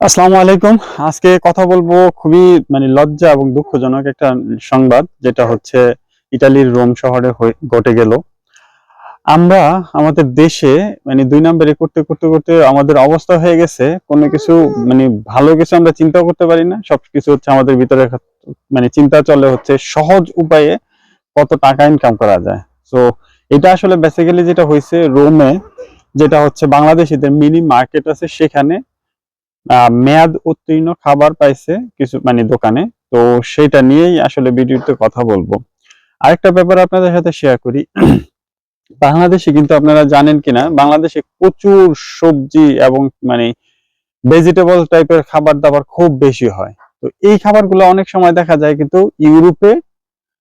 আসসালামু আলাইকুম। আজকে কথা বলব খুবই মানে লজ্জা এবং দুঃখজনক একটা সংবাদ, যেটা হচ্ছে ইটালির রোম শহরে ঘটে গেল। আমরা আমাদের দেশে মানে দুই নম্বরে করতে করতে করতে আমাদের অবস্থা হয়ে গেছে। কোনো কিছু মানে ভালো কিছু আমরা চিন্তা করতে পারি না। সবকিছু হচ্ছে আমাদের ভিতরে মানে চিন্তা চলে হচ্ছে সহজ উপায়ে কত টাকা ইনকাম করা যায়। তো এটা আসলে বেসিক্যালি যেটা হয়েছে রোমে, যেটা হচ্ছে বাংলাদেশিদের মিনি মার্কেট আছে সেখানে মেয়াদ উত্তীর্ণ খাবার পাইছে কিছু মানে দোকানে। তো সেটা নিয়েই আসলে ভিডিওতে কথা বলব। আরেকটা ব্যাপার আপনাদের সাথে শেয়ার করি। বাংলাদেশে কিন্তু আপনারা জানেন কিনা, বাংলাদেশে প্রচুর সবজি এবং মানে ভেজিটেবল টাইপের খাবার দাবার খুব বেশি হয়। তো এই খাবারগুলো অনেক সময় দেখা যায় কিন্তু ইউরোপে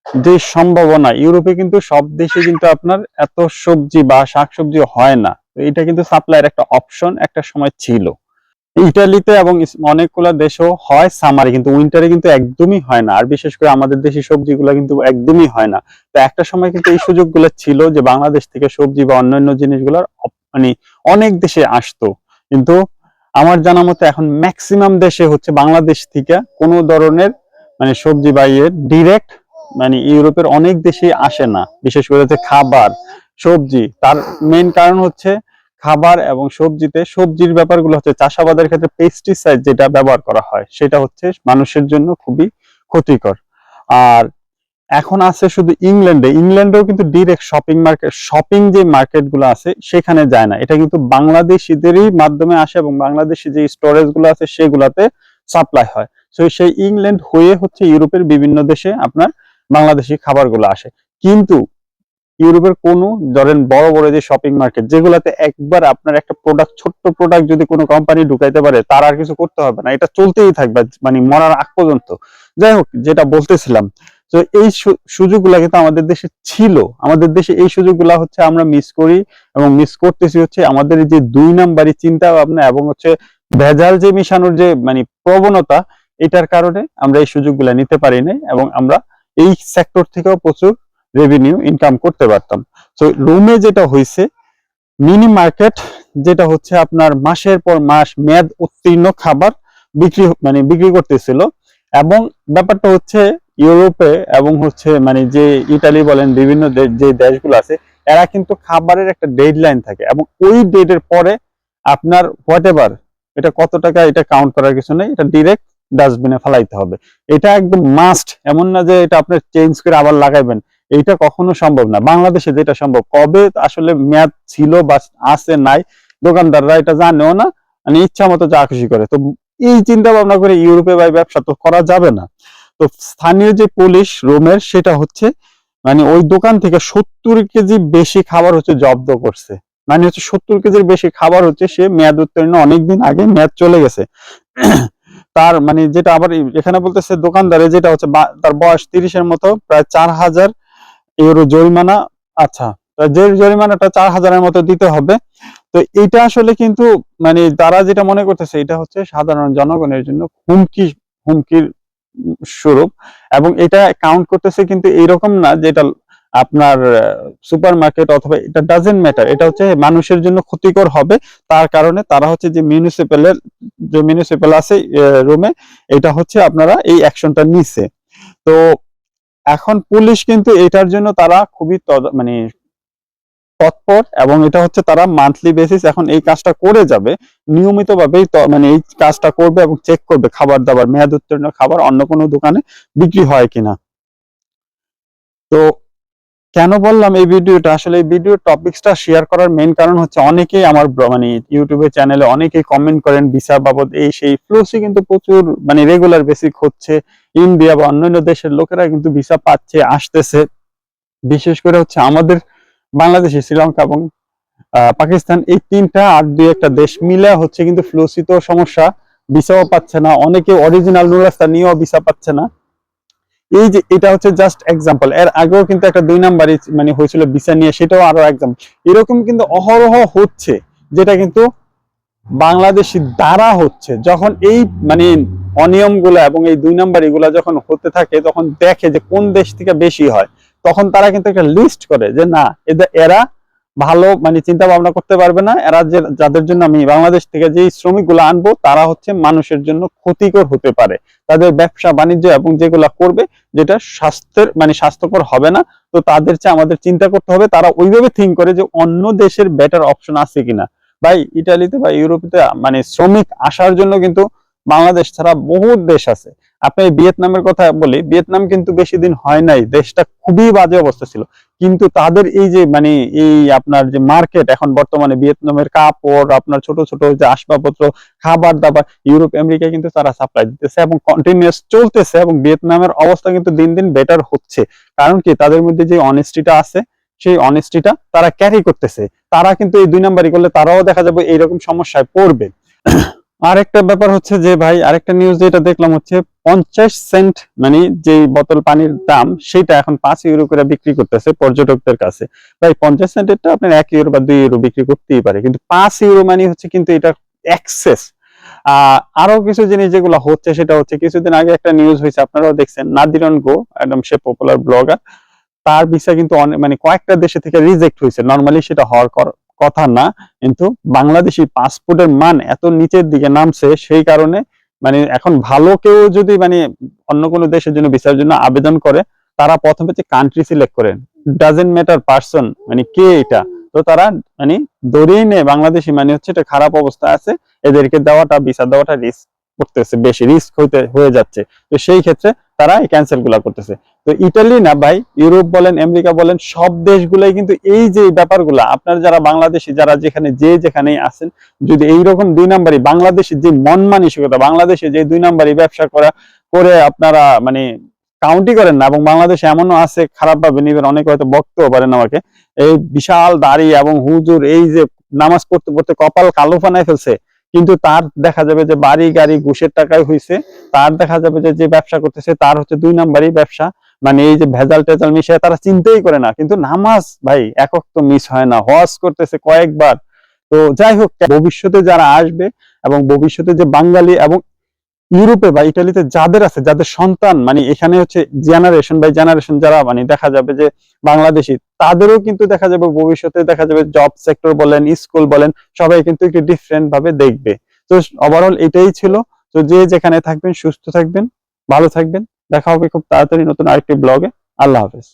যে সম্ভাবনা, ইউরোপে কিন্তু সব দেশে কিন্তু আপনার এত সবজি বা শাকসবজি হয় না। তো এটা কিন্তু সাপ্লাইয়ের একটা অপশন একটা সময় ছিল। ইটালিতে এবং অনেকগুলো দেশেও হয় সামারে, কিন্তু উইন্টারে কিন্তু একদমই হয় না। আর বিশেষ করে আমাদের দেশি সবজিগুলো কিন্তু একদমই হয় না। তো একটা সময় কিন্তু এই সুযোগগুলো ছিল যে বাংলাদেশ থেকে সবজি বা অন্যান্য জিনিসগুলোর মানে অনেক দেশে আসতো। কিন্তু আমার জানা মতে এখন ম্যাক্সিমাম দেশে হচ্ছে বাংলাদেশ থেকে কোনো ধরনের মানে সবজি বা ইয়ে ডিরেক্ট মানে ইউরোপের অনেক দেশে আসে না। বিশেষ করে হচ্ছে খাবার, সবজি। তার মেন কারণ হচ্ছে খাবার এবং সবজিতে, সবজির ব্যাপারগুলো হচ্ছে চাষাবাদের ক্ষেত্রে পেস্টিসাইড যেটা ব্যবহার করা হয়, সেটা হচ্ছে মানুষের জন্য খুবই ক্ষতিকর। আর এখন আছে শুধু ইংল্যান্ডে, ইংল্যান্ডেও কিন্তু ডিরেক্ট শপিং মার্কেট শপিং যে মার্কেটগুলো আছে, সেখানে যায় না। এটা কিন্তু বাংলাদেশিদেরই মাধ্যমে আসে এবং বাংলাদেশি যে স্টোরেজগুলো আছে, সেগুলাতে সাপ্লাই হয়। তো সেই ইংল্যান্ড হয়ে হচ্ছে ইউরোপের বিভিন্ন দেশে আপনার বাংলাদেশি খাবারগুলো আসে। কিন্তু ইউরোপের কোনো, ধরেন বড় বড় যে শপিং মার্কেট যেগুলাতে একবার আপনার একটা প্রোডাক্ট ছোট্ট প্রোডাক্ট যদি কোনো কোম্পানি ঢুকাইতে পারে, তার আর কিছু করতে হবে না। এটা চলতেই থাকবে মানে মরার আগ পর্যন্ত। যাই হোক, যেটা বলতেছিলাম, তো এই সুযোগগুলা কিন্তু আমাদের দেশে ছিল। আমাদের দেশে এই সুযোগগুলা হচ্ছে আমরা মিস করি এবং মিস করতেছি হচ্ছে আমাদের যে দুই নাম্বারই চিন্তা ভাবনা এবং হচ্ছে ভেজাল যে মিশানোর যে মানে প্রবণতা, এটার কারণে আমরা এই সুযোগগুলা নিতে পারি নাই এবং আমরা এই সেক্টর থেকেও প্রচুর রেভিনিউ ইনকাম করতে পারতাম। তো রুমে যেটা হয়েছে মিনি মার্কেট যেটা হচ্ছে আপনার মাসের পর মাস মেয়াদ উত্তীর্ণ খাবার বিক্রি মানে বিক্রি করতেছিল। এবং ব্যাপারটা হচ্ছে ইউরোপে এবং হচ্ছে মানে যে ইতালি বলেন, বিভিন্ন যে দেশগুলো আছে, এরা কিন্তু খাবারের একটা ডেডলাইন থাকে এবং ওই ডেটের পরে আপনার হোয়াট এভার এটা কত টাকা এটা কাউন্ট করার কিছু নেই, এটা ডিরেক্ট ডাস্টবিনে ফেলাইতে হবে। এটা একদম মাস্ট এমন না যে এটা আপনি চেঞ্জ করে আবার লাগাইবেন। এইটা কখনো সম্ভব না। বাংলাদেশে যেটা সম্ভব, কবে আসলে মেয়াদ ছিল বা আছে নাই, দোকানদাররা এটা জানেও না মানে ইচ্ছা মতো যা খুশি করে। তো এই চিন্তা ভাবনা করে ইউরোপে বা ব্যবসা তো করা যাবে না। তো স্থানীয় যে পুলিশ রোমের, সেটা হচ্ছে মানে ওই দোকান থেকে সত্তর কেজি বেশি খাবার হচ্ছে জব্দ করছে। মানে হচ্ছে সত্তর কেজির বেশি খাবার হচ্ছে, সে মেয়াদ উত্তীর্ণ অনেকদিন আগে মেয়াদ চলে গেছে। তার মানে যেটা আবার এখানে বলতেছে দোকানদারে, যেটা হচ্ছে তার বয়স তিরিশের মতো, প্রায় চার হাজার ইউরো জরিমানা আচ্ছা যে জরিমানাটা চার হাজারের মতো দিতে হবে, তো এটা আসলে কিন্তু মানে তারা যেটা মনে করতেছে, এটা হচ্ছে সাধারণ জনগণের জন্য হুমকি, হুমকির স্বরূপ, এবং এটা কাউন্ট করতেছে কিন্তু এইরকম না যেটা আপনার সুপার মার্কেট অথবা এটা ডাজেন্ট ম্যাটার এটা হচ্ছে মানুষের জন্য ক্ষতিকর হবে, তার কারণে তারা হচ্ছে যে মিউনিসিপ্যালের যে মিউনিসিপ্যাল আছে রুমে এটা হচ্ছে আপনারা এই অ্যাকশনটা নিছে। তো এখন পুলিশ কিন্তু এটার জন্য তারা খুবই মানে তৎপর এবং এটা হচ্ছে তারা মান্থলি বেসিস এখন এই কাজটা করে যাবে। নিয়মিত ভাবেই মানে এই কাজটা করবে এবং চেক করবে খাবার দাবার, মেয়াদ উত্তীর্ণ খাবার অন্য কোনো দোকানে বিক্রি হয় কিনা। তো কেন বললাম এই ভিডিওটা? আসলে এই ভিডিওর টপিকসটা শেয়ার করার মেইন কারণ হচ্ছে অনেকেই আমার মানে ইউটিউবে চ্যানেলে অনেকেই কমেন্ট করেন ভিসা বাবদ এই সেই ফ্লোসি কিন্তু প্রচুর মানে রেগুলার বেসিক হচ্ছে। ইন্ডিয়া বা অন্যান্য দেশের লোকেরা কিন্তু ভিসা পাচ্ছে, আসতেছে। বিশেষ করে হচ্ছে আমাদের বাংলাদেশে, শ্রীলঙ্কা এবং পাকিস্তান, এই তিনটা আর দুই একটা দেশ মিলে হচ্ছে কিন্তু ফ্লোসি তো সমস্যা। ভিসাও পাচ্ছে না, অনেকে অরিজিনাল নুরাস্তা নিয়েও ভিসা পাচ্ছে না। এই যে এটা হচ্ছে জাস্ট এক্সাম্পল এর আগেও কিন্তু একটা দুই নাম্বারই মানে হয়েছিল বিচার নিয়ে, সেটাও আরও এক্সাম্পল এরকম কিন্তু অহরহ হচ্ছে, যেটা কিন্তু বাংলাদেশি দ্বারা হচ্ছে। যখন এই মানে অনিয়মগুলো এবং এই দুই নাম্বার এগুলা যখন হতে থাকে, তখন দেখে যে কোন দেশ থেকে বেশি হয়, তখন তারা কিন্তু একটা লিস্ট করে যে না এরা ভালো মানে চিন্তা ভাবনা করতে পারবে না। এরা যে যাদের জন্য আমি বাংলাদেশ থেকে যে শ্রমিকগুলো আনব, তারা হচ্ছে মানুষের জন্য ক্ষতিকর হতে পারে। তাদের ব্যবসা বাণিজ্য এবং যেগুলা করবে, যেটা স্বাস্থ্যের মানে স্বাস্থ্যকর হবে না, তো তাদের চেয়ে আমাদের চিন্তা করতে হবে। তারা ওইভাবে থিঙ্ক করে যে অন্য দেশের বেটার অপশন আছে কিনা। ভাই, ইটালিতে বা ইউরোপেতে মানে শ্রমিক আসার জন্য কিন্তু বাংলাদেশ ছাড়া বহু দেশ আছে। আপনি ভিয়েতনামের কথা বলি, ভিয়েতনাম কিন্তু বেশি দিন হয় নাই, দেশটা খুবই বাজে অবস্থা ছিল। কিন্তু তাদের এই যে মানে এই আপনার যে মার্কেট এখন বর্তমানে ভিয়েতনামের কাপড়, আপনার ছোট ছোট যে আসবাবপত্র, খাবার দাবার, ইউরোপ, আমেরিকা কিন্তু তারা সাপ্লাই দিতেছে এবং কন্টিনিউয়াস চলতেছে এবং ভিয়েতনামের অবস্থা কিন্তু দিন দিন বেটার হচ্ছে। কারণ কি? তাদের মধ্যে যে অনেস্টিটা আছে, সেই অনেস্টিটা তারা ক্যারি করতেছে। তারা কিন্তু এই দুই নাম্বারই করলে তারাও দেখা যাবে এইরকম সমস্যায় পড়বে। আরেকটা ব্যাপার হচ্ছে যে ভাই, আরেকটা নিউজ যেটা দেখলাম হচ্ছে পঞ্চাশ সেন্ট মানে যে বোতল পানির দাম সেটা এখন পাঁচ ইউরো করে বিক্রি করতেছে পর্যটকদের কাছে। ভাই, পঞ্চাশ সেন্টেরটা আপনার এক ইউরো বা দুই ইউরো বিক্রি করতেই পারে। কিন্তু পাঁচ ইউরো মানে হচ্ছে কিন্তু এটা আহ, আরও কিছু জিনিস যেগুলো হচ্ছে, সেটা হচ্ছে কিছুদিন আগে একটা নিউজ হয়েছে, আপনারাও দেখছেন, নাদিরন গো, একদম সে পপুলার ব্লগার তার ভিসা কিন্তু মানে কয়েকটা দেশে থেকে রিজেক্ট হয়েছে। নর্মালি সেটা হওয়ার কথা না, কিন্তু বাংলাদেশি পাসপোর্টের মান এত নিচের দিকে নামছে, সেই কারণে মানে এখন ভালো কেউ যদি মানে অন্য কোনো দেশের জন্য ভিসার জন্য আবেদন করে, তারা প্রথমে যে কান্ট্রি সিলেক্ট করেন ডাজেন্ট ম্যাটার পার্সন মানে কে এটা? তো তারা মানে ধরেই নেয় বাংলাদেশি মানে হচ্ছে এটা খারাপ অবস্থা আছে, এদেরকে দেওয়াটা বিচার দেওয়াটা রিস্ক করতেছে, বেশি রিস্ক হইতে, হয়ে যাচ্ছে। তো সেই ক্ষেত্রে তারা এই ক্যান্সেলগুলা করতেছে। তো ইটালি না ভাই, ইউরোপ বলেন, আমেরিকা বলেন, সব দেশগুলাই কিন্তু এই যে ব্যাপারগুলা, আপনার যারা বাংলাদেশি, যারা যেখানে, যে যেখানেই আছেন, যদি এইরকম দুই নাম্বারই বাংলাদেশে যে মন মানসিকতা, বাংলাদেশে যে দুই নাম্বারই ব্যবসা করা, করে আপনারা মানে কাউন্টি করেন না, এবং বাংলাদেশে এমনও আছে খারাপ ভাবে নিবেন, অনেকে হয়তো বকতেও পারেন আমাকে, এই বিশাল দাড়ি এবং হুজুর, এই যে নামাজ পড়তে পড়তে কপাল কালো ফানায় ফেলছে কিন্তু তার দেখা যাবে যে বাড়ি, গাড়ি, ঘুষের টাকায় হয়েছে তার দেখা যাবে যে যে ব্যবসা করতেছে, তার হচ্ছে দুই নাম্বারই ব্যবসা। মানে এই যে ভেজাল টেজাল মিশিয়ে তারা চিন্তাই করে না। কিন্তু নামাজ, ভাই, একক তো মিস হয় না। হজ করতেছে কয়েকবার। তো যাই হোক, ভবিষ্যতে যারা আসবে এবং ভবিষ্যতে যে বাঙালি এবং ইউরোপে বা ইটালিতে যাদের আছে, যাদের সন্তান মানে এখানে হচ্ছে জেনারেশন বাই জেনারেশন যারা মানে দেখা যাবে যে বাংলাদেশি, তাদেরও কিন্তু দেখা যাবে ভবিষ্যতে দেখা যাবে জব সেক্টর বলেন স্কুল বলেন, সবাই কিন্তু একটু ডিফারেন্ট ভাবে দেখবে। তো ওভারঅল এটাই ছিল। তো যে যেখানে থাকবেন, সুস্থ থাকবেন, ভালো থাকবেন। দেখা হবে খুব তাড়াতাড়ি নতুন আরেকটি ব্লগে আল্লাহ হাফেজ।